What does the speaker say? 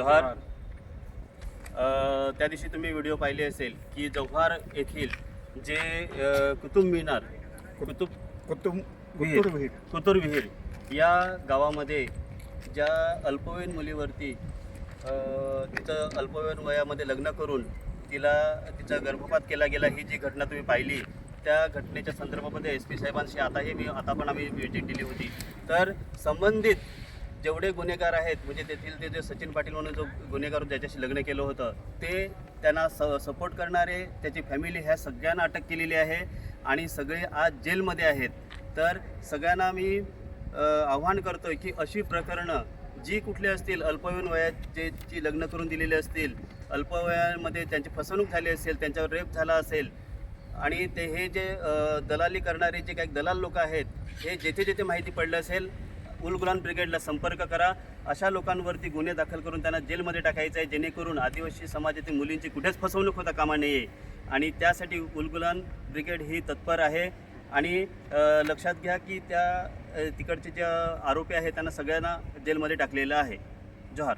जोहार त्या दिवशी तुम्ही व्हिडिओ पाहिले असेल की जव्हार येथील जे कुतुब मिनार कुतुब कुतुब विहीर. कुतुर विहीर या गावामध्ये ज्या अल्पवयीन मुलीवरती अ, तिचं अल्पवयीन वयामध्ये लग्न करून तिला तिचा गर्भपात केला गेला ही जी घटना तुम्ही पाहिली त्या घटनेच्या संदर्भामध्ये एस पी साहेबांशी आताही मी आता पण आम्ही व्हिजिट दिली होती तर संबंधित जेवढे गुन्हेगार आहेत म्हणजे तेथील ते जे सचिन पाटील म्हणून जो गुन्हेगार ज्याच्याशी लग्न केलं होतं ते त्यांना स सपोर्ट करणारे त्याची फॅमिली ह्या सगळ्यांना अटक केलेली आहे आणि सगळे आज जेलमध्ये आहेत. तर सगळ्यांना मी आव्हान करतोय की अशी प्रकरणं जी कुठली असतील अल्पवयीन वयात जे जी लग्न करून दिलेली असतील अल्पवयामध्ये त्यांची फसवणूक झाली असेल त्यांच्यावर रेप झाला असेल आणि ते हे जे दलाली करणारे जे काही दलाल लोक आहेत हे जेथे जेथे माहिती पडलं असेल उलगुलान ब्रिगेडला संपर्क करा. अशा लोकांवरती गुन्हे दाखल करून त्यांना जेलमध्ये टाकायचं आहे. जेणेकरून आदिवासी समाजातील मुलींची कुठेच फसवणूक होता कामा नये. आणि त्यासाठी उलगुलान ब्रिगेड ही तत्पर आहे. आणि लक्षात घ्या की त्या तिकडचे जे आरोपी आहेत त्यांना सगळ्यांना जेलमध्ये टाकलेलं आहे. जोहार.